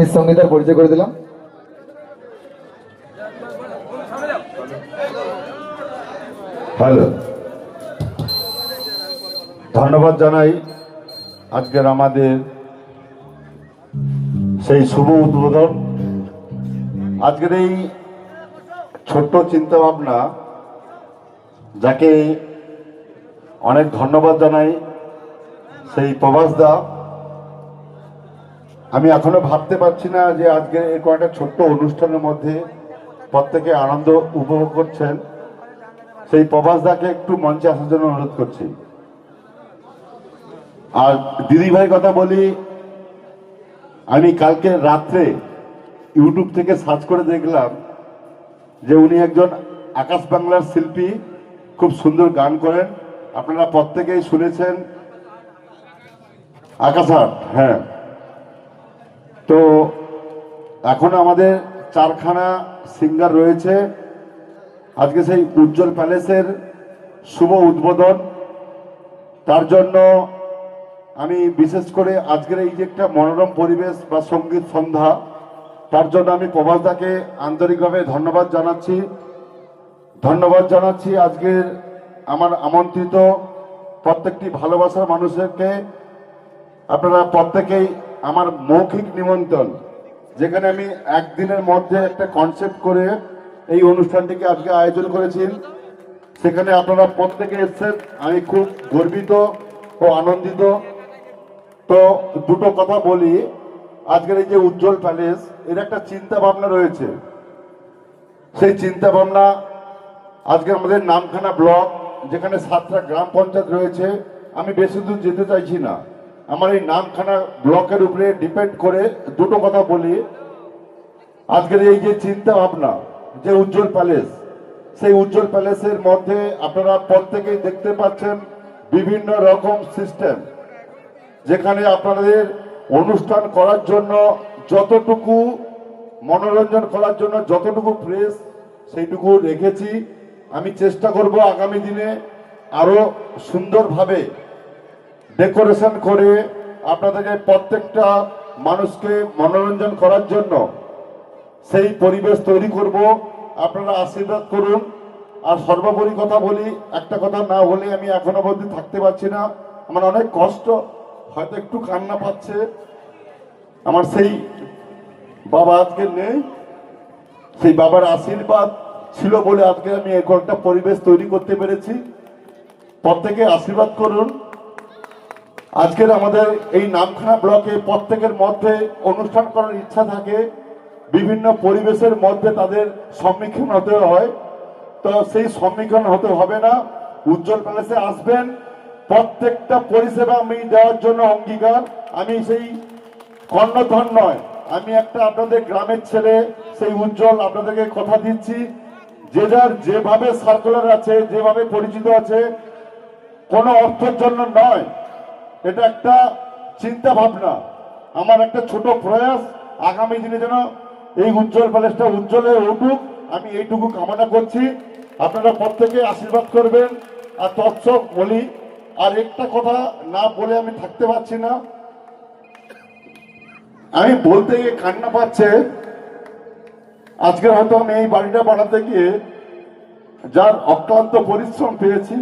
Miss সঙ্গীতার পরিচয় করে দিলাম। হ্যালো। ধন্যবাদ জানাই আজকের আমাদের সেই শুভ উদ্বোধন। আজকের এই ছোট্ট চিন্তা ভাবনা যাকে অনেক ধন্যবাদ জানাই সেই প্রভাস দা। আমি এখনও ভাবতে পারছি না যে আজকে এই কয়েকটা ছোট্ট অনুষ্ঠানের মধ্যে প্রত্যেকে আনন্দ উপভোগ করছেন। সেই প্রভাস দাকে একটু মঞ্চে আসার জন্য অনুরোধ করছি। আর দিদি ভাই কথা বলি, আমি কালকে রাত্রে ইউটিউব থেকে সার্চ করে দেখলাম যে উনি একজন আকাশ বাংলার শিল্পী, খুব সুন্দর গান করেন। আপনারা প্রত্যেকেই শুনেছেন। আকাশ হ্যাঁ। তো এখন আমাদের চারখানা সিঙ্গার রয়েছে। আজকে সেই উজ্জ্বল প্যালেসের শুভ উদ্বোধন। তার জন্য আমি বিশেষ করে আজকের এই যে একটা মনোরম পরিবেশ বা সংগীত সন্ধ্যা, তার জন্য আমি প্রভাসদাকে আন্তরিকভাবে ধন্যবাদ জানাচ্ছি। ধন্যবাদ জানাচ্ছি আজকের আমার আমন্ত্রিত প্রত্যেকটি ভালোবাসার মানুষকে আপনারা প্রত্যেকেই আমার মৌখিক নিমন্ত্রণ, যেখানে আমি একদিনের মধ্যে একটা কনসেপ্ট করে এই অনুষ্ঠানটিকে আজকে আয়োজন করেছি। সেখানে আপনারা প্রত্যেকে এসছেন, আমি খুব গর্বিত ও আনন্দিত। তো দুটো কথা বলি, আজকের এই যে উজ্জ্বল প্যালেস, এর একটা চিন্তা ভাবনা রয়েছে। সেই চিন্তা ভাবনা, আজকে আমাদের নামখানা ব্লক, যেখানে সাতটা গ্রাম পঞ্চায়েত রয়েছে, আমি বেশি দূর যেতে চাইছি না। আমার এই নামখানা ব্লকের উপরে ডিপেন্ড করে দুটো কথা বলি। আজকের এই যে চিন্তা ভাবনা, যে উজ্জ্বল প্যালেস সেই উজ্জ্বল প্যালেসের মধ্যে আপনারা প্রত্যেকেই দেখতে পাচ্ছেন বিভিন্ন রকম সিস্টেম যেখানে আপনাদের অনুষ্ঠান করার জন্য যতটুকু, মনোরঞ্জন করার জন্য যতটুকু প্রেস সেইটুকু রেখেছি। আমি চেষ্টা করব আগামী দিনে আরও সুন্দরভাবে ডেকোরেশন করে আপনাদেরকে প্রত্যেকটা মানুষকে মনোরঞ্জন করার জন্য সেই পরিবেশ তৈরি করব। আপনারা আশীর্বাদ করুন। আর সর্বোপরি কথা বলি, একটা কথা না বলে আমি এখনও অবধি থাকতে পারছি না। আমার অনেক কষ্ট, হয়তো একটু কান্না পাচ্ছে। আমার সেই বাবা আজকে নেই। সেই বাবার আশীর্বাদ ছিল বলে আজকে আমি এরকম একটা পরিবেশ তৈরি করতে পেরেছি। প্রত্যেকে আশীর্বাদ করুন। আজকের আমাদের এই নামখানা ব্লকে প্রত্যেকের মধ্যে অনুষ্ঠান করার ইচ্ছা থাকে, বিভিন্ন পরিবেশের মধ্যে তাদের সম্মুখীন হতে হয়। তো সেই সম্মুখীন হতে হবে না, উজ্জ্বল প্যালেসে আসবেন। প্রত্যেকটা পরিষেবা আমি দেওয়ার জন্য অঙ্গীকার। আমি সেই কর্ণধন নয়, আমি একটা আপনাদের গ্রামের ছেলে, সেই উজ্জ্বল আপনাদেরকে কথা দিচ্ছি। যে যার যেভাবে সার্কুলার আছে, যেভাবে পরিচিত আছে, কোনো অর্থের জন্য নয়। এটা একটা চিন্তা ভাবনা। আমার একটা ছোট প্রয়াস, আগামী দিনে যেন এই উজ্জ্বল প্যালেসটা উজ্জ্বলে উঠুক। আমি এইটুকু কামনা করছি। আপনারা প্রত্যেকে আশীর্বাদ করবেন। আর তৎসব বলি, আর একটা কথা না বলে আমি থাকতে পারছি না। আমি বলতে গিয়ে কান্না পাচ্ছে। আজকে হয়তো আমি এই বাড়িটা বানাতে গিয়ে যার অক্লান্ত পরিশ্রম পেয়েছি।